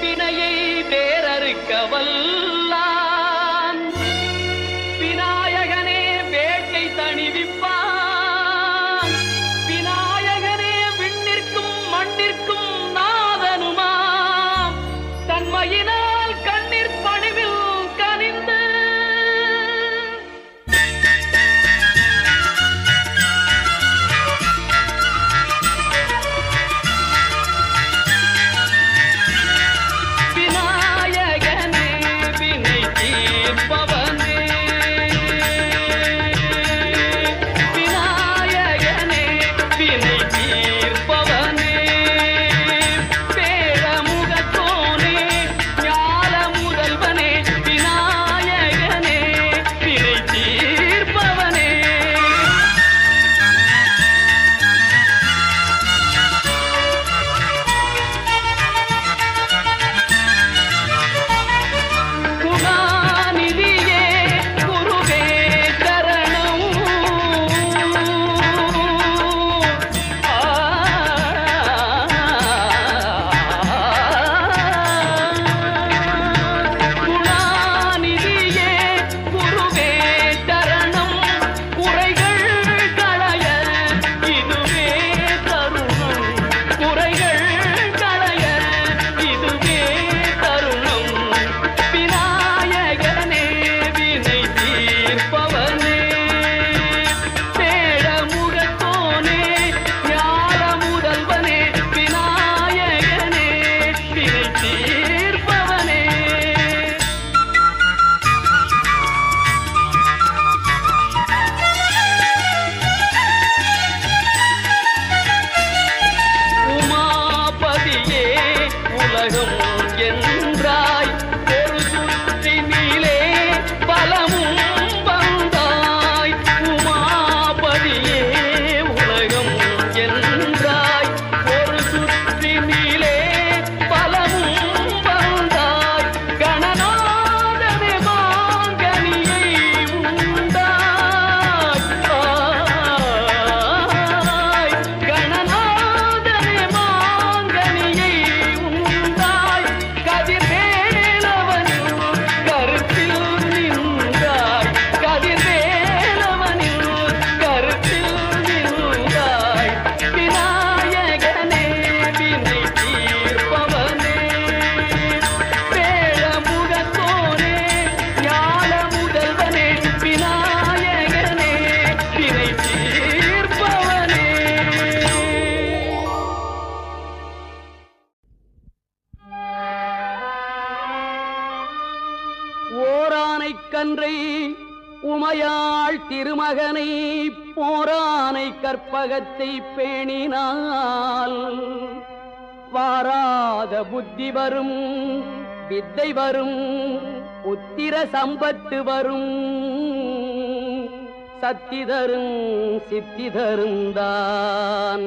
வினையை வேறறுக்க கற்பகத்தை பேணினால் வாராத புத்தி வரும் வித்தை வரும் உத்திர சம்பத்து வரும். சத்தி தரும் சித்தி தருந்தான்.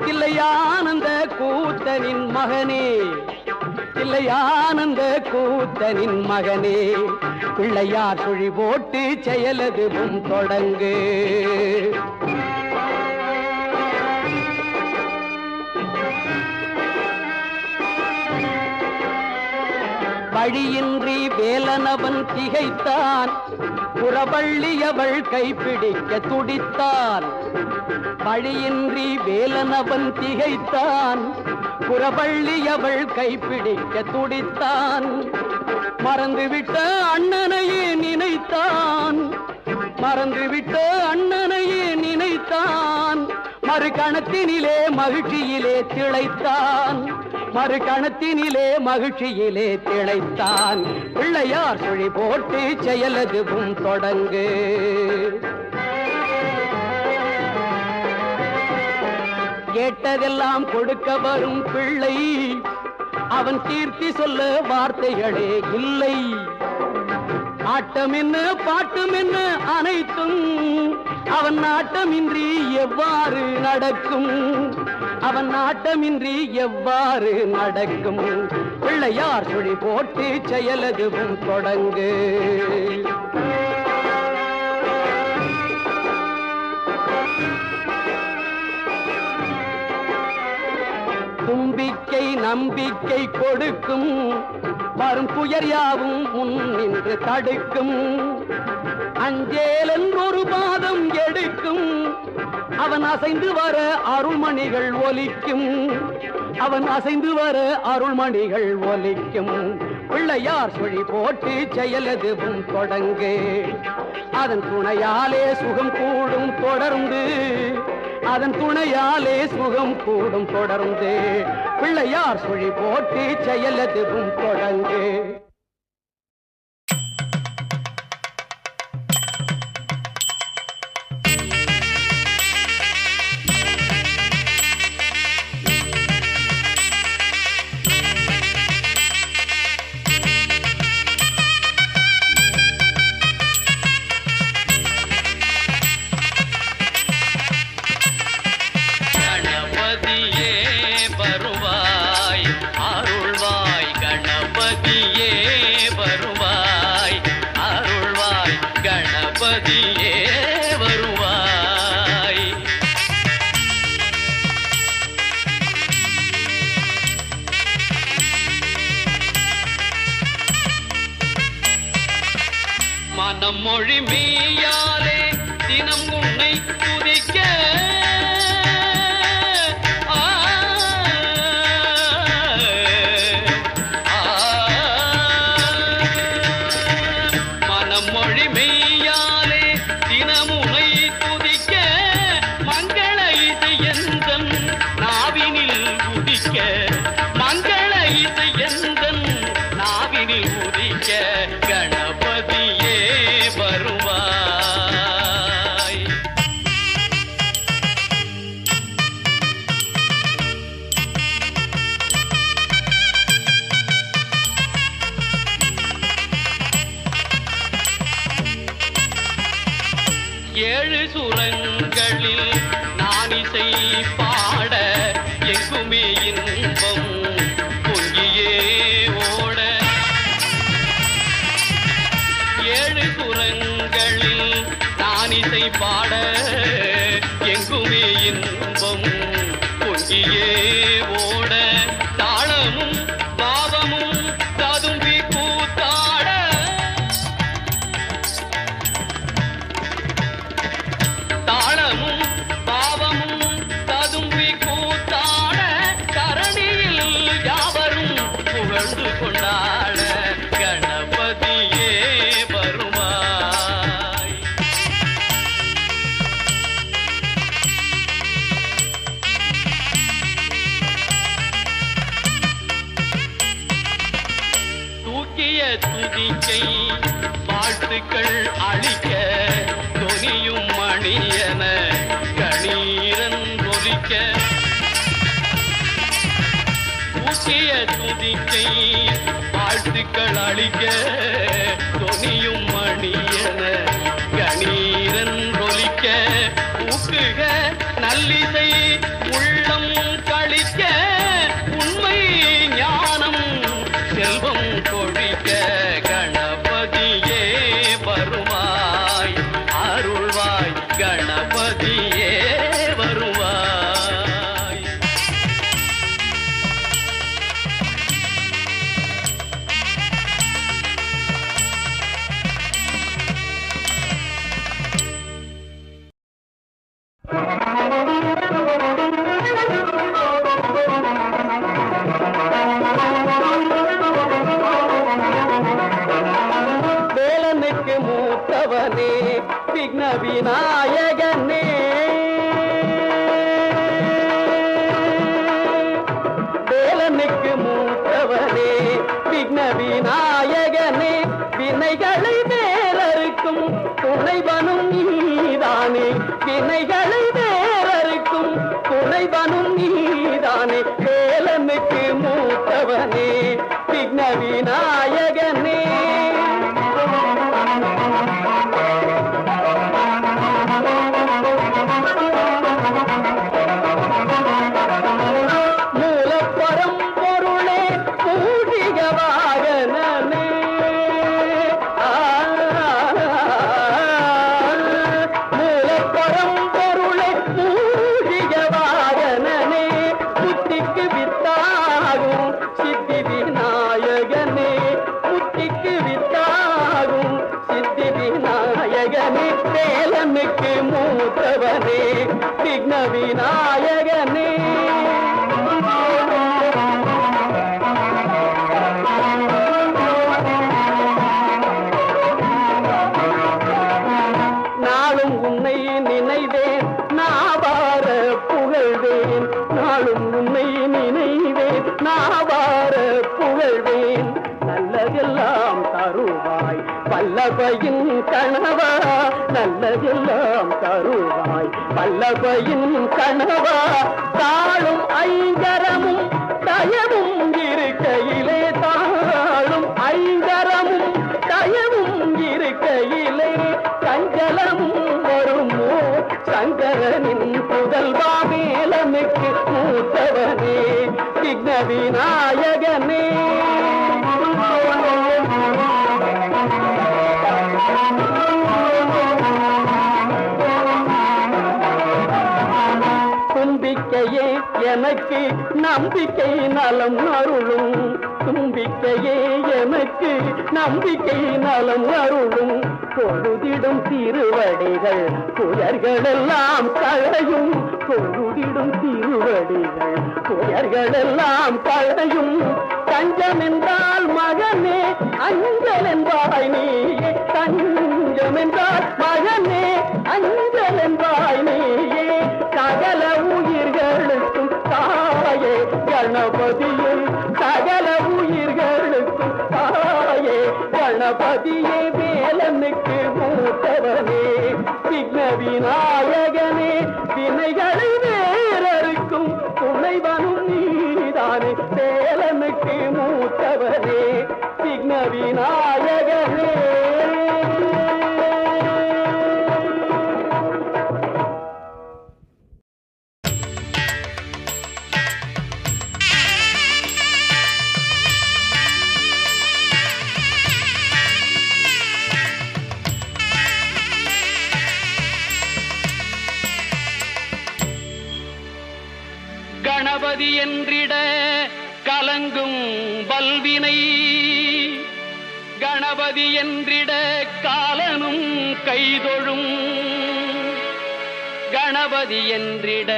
தில்லையானந்த கூத்தனின் மகனே. தில்லையானந்த கூத்தனின் மகனே. பிள்ளையார் சுழி போட்டு செயலதுவும் தொடங்கு. வழியின்றி வேலனவன் திகைத்தான். புறவள்ளியவள் கைப்பிடிக்க துடித்தான். வழியின்றி வேலனவன் திகைத்தான். புறவள்ளியவள் கைப்பிடிக்க துடித்தான். மறந்துவிட்ட அண்ணனையே நினைத்தான். மறந்துவிட்ட அண்ணனையே நினைத்தான். மறு கணத்தினிலே மகிழ்ச்சியிலே திளைத்தான். மறு கணத்தினிலே மகிழ்ச்சியிலே திளைத்தான். பிள்ளையார் சுழி போட்டு செயலதுவும் தொடங்கு. கேட்டதெல்லாம் கொடுக்க வரும் பிள்ளை அவன் கீர்த்தி சொல்ல வார்த்தைகளே இல்லை. ஆட்டம் என்ன பாட்டம் என்ன அனைத்தும் அவன் நாட்டமின்றி எவ்வாறு நடக்கும்? அவன் நாட்டமின்றி எவ்வாறு நடக்கும்? பிள்ளையார் சுழி போட்டு செயலதுவும் தொடங்கு. தும்பிக்கை நம்பிக்கை கொடுக்கும். வரும் துயர் யாவும் முன் நின்று தடுக்கும். அஞ்சேலன் ஒரு பாதம் எடுக்கும். அவன் அசைந்து வர அருள்மணிகள் ஒலிக்கும். அவன் அசைந்து வர அருள்மணிகள் ஒலிக்கும். பிள்ளையார் சுழி போட்டு செயலதுவும் தொடங்கு. அதன் துணையாலே சுகம் கூடும் தொடர்ந்து. அதன் துணையாலே சுகம் கூடும் தொடர்ந்து. பிள்ளையார் சுழி போட்டு செயலதுவும் தொடங்கு. மனம் மொழி மெய்யாலே தினம் உன்னை சுரங்க வாழ்த்துக்கள் விக்ன விநாயக உன்னை நினைவேன் நாவார புகழ்வேன். நல்லதெல்லாம் தருவாய் பல்லபையின் கணவா நல்லதெல்லாம் தருவாய் பல்லபையின் கணவா தாழும் ஐங்கரமும் தயமும் இருக்கையில் தும்பிக்கையே எனக்கு நம்பிக்கை நலம் அருளும். தும்பிக்கையே எனக்கு நம்பிக்கை நலம் அருளும். பொழுதிடும் திருவடிகள் புயர்களெல்லாம் களையும். பொழுதிடும் திருவடிகள் புயர்களெல்லாம் களையும். தஞ்சம் என்றால் மகனே அஞ்சல் என்பாய் நீ தஞ்சம் என்றால் மகனே அஞ்சல் என்பாய் நீ பதியே வேலனுக்கு மூத்தவனே விக்ன நின்றிட காலனும் கைதொழும். கணபதி என்றிட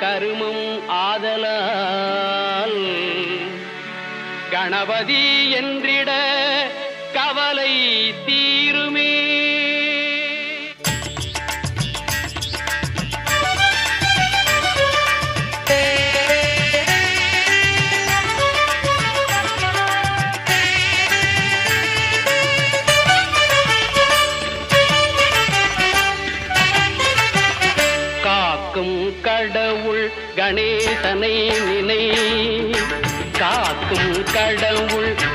கருமம் ஆதலால். கணபதி என்றிட கவலை தீருமே.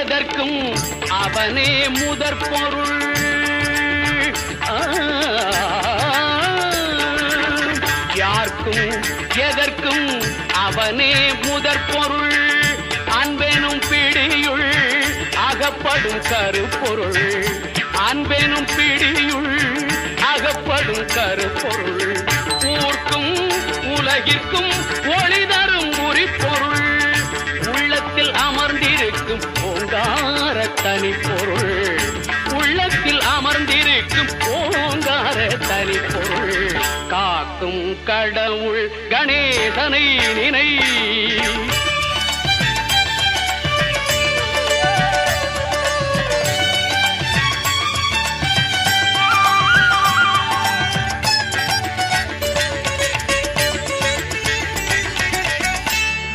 எதற்கும் அவனே முதற் பொருள். யாருக்கும் எதற்கும் அவனே முதற் பொருள். அன்பெனும் பிடியுள் அகப்படும் கருப்பொருள். அன்பெனும் பிடியுள் அகப்படும் கருப்பொருள். கடல் உள் கணேசனை நினை.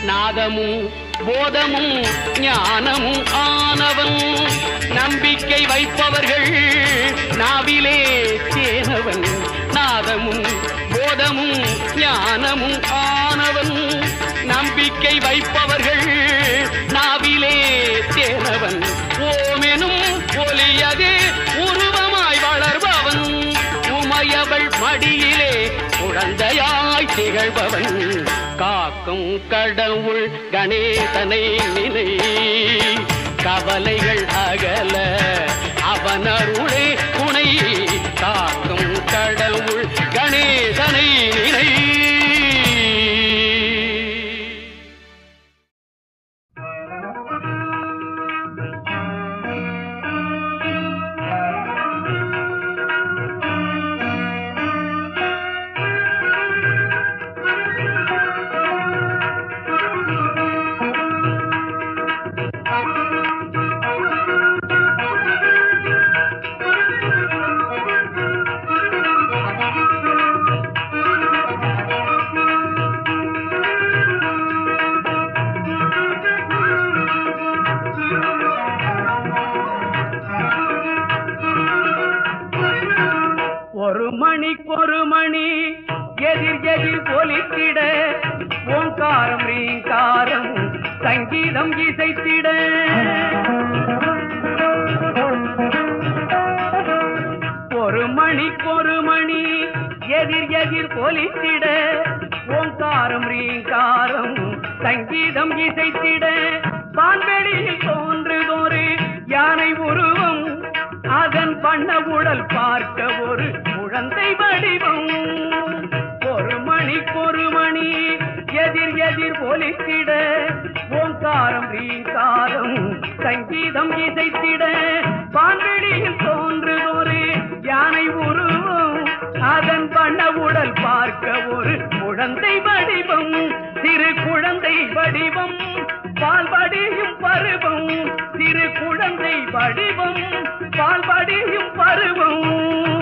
நாதமும் போதமும் ஞானமும் ஆனவன். நம்பிக்கை வைப்பவர்கள் நாவிலே தேனவன் நாதமும் போதமும் ஞானமும் ஆனவன். நம்பிக்கை வைப்பவர்கள் நாவிலே தேனவன். ஓமெனும் ஒலியது உருவமாய் வளர்பவன். உமையவள் மடியிலே குழந்தையாய் திகழ்பவன். காக்கும் கடவுள் கணேசனை நினை. கவலைகள் சங்கீதம் இசைத்திட. ஒரு மணிக்கொரு மணி எதிர் எதிர் பொலித்திட. ஓங்காரம் ரீங்காரம் சங்கீதம் இசைத்திட. வான்வெளியில் தோன்றுதொரு யானை உருவம் அதன் பண்ண உடல் பார்க்க ஒரு குழந்தை வடிவம். ஒரு மணிக்கொரு மணி எதிர் எதிர் ஒலித்திட சங்கீதம் இசைத்திட வான்வெளியில் ஒரு யானை உருவம் அதன் பண்ண உடல் பார்க்க ஒரு குழந்தை வடிவம் சிறு குழந்தை வடிவம் பால் வடியும் பருவம் சிறு குழந்தை வடிவம் பால் வடியும் பருவம்.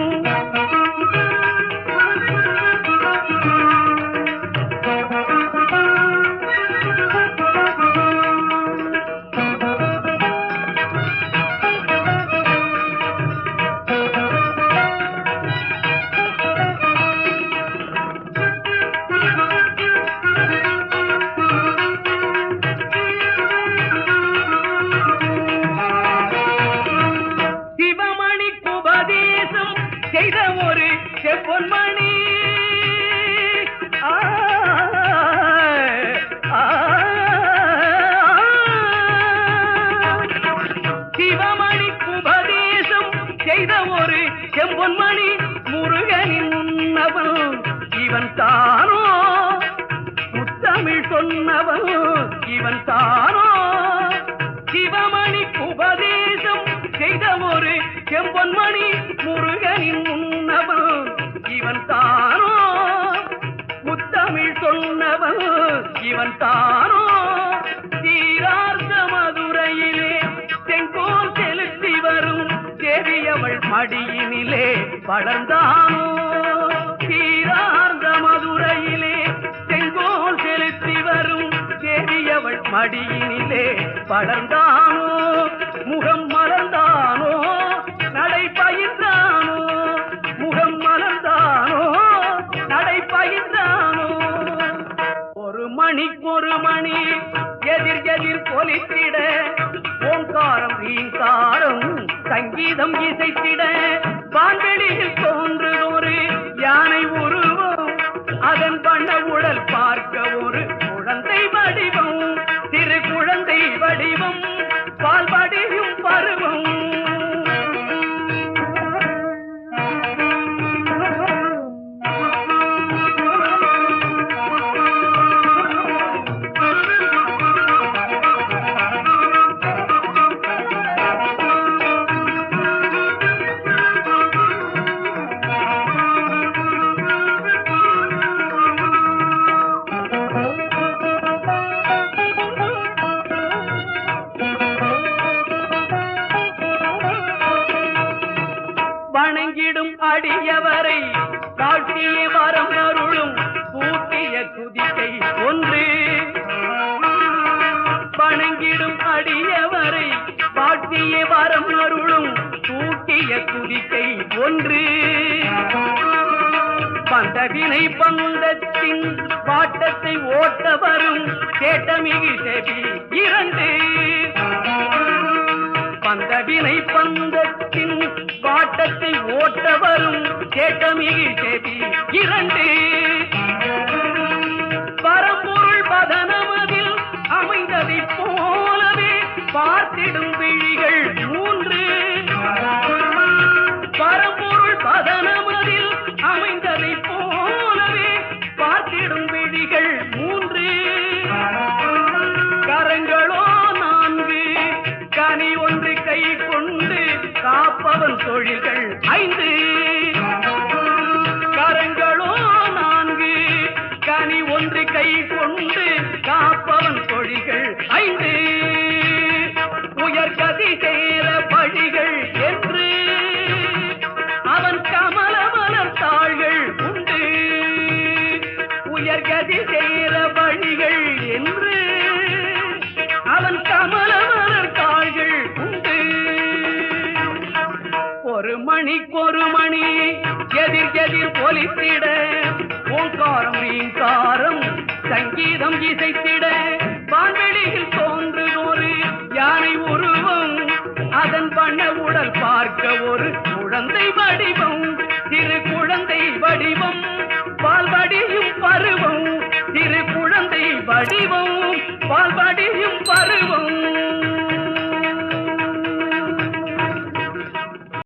செம்பொன்மணி முருகனின் முன்னவன் இவன் தானோ? முத்தமிழ் சொன்னவன் இவன் தானோ? தீரார்த்த மதுரையிலே செங்கோல் செலுத்தி வரும் தேவியவள் மடியினிலே வளர்ந்தானோ? தீரார்ந்த மதுரையிலே செங்கோல் செலுத்தி வரும் தேவியவள் மடியினிலே வளர்ந்தானோ? முகம் எதிர் ஓங்காரம் ரீங்காரம் சங்கீதம் இசைத்திட. துதிக்கை பந்தவினை பந்தத்தின் பாட்டத்தை ஓட்ட வரும் கேட்டமிகு செவி இரண்டு. பந்தவினை பந்தத்தின் பாட்டத்தை ஓட்ட வரும் கேட்டமிகு செவி இரண்டு. ஒலித்திட ஓங்காரம் மீன்காரம் சங்கீதம் இசைத்திட. வான்வெளியில் தோன்று ஒரு யானை உருவம் அதன் வண்ண உடல் பார்க்க ஒரு குழந்தை வடிவம் திரு குழந்தை வடிவம். பால்வடியும் பருவம் திரு குழந்தை வடிவம் பால்வடியும் பருவம்.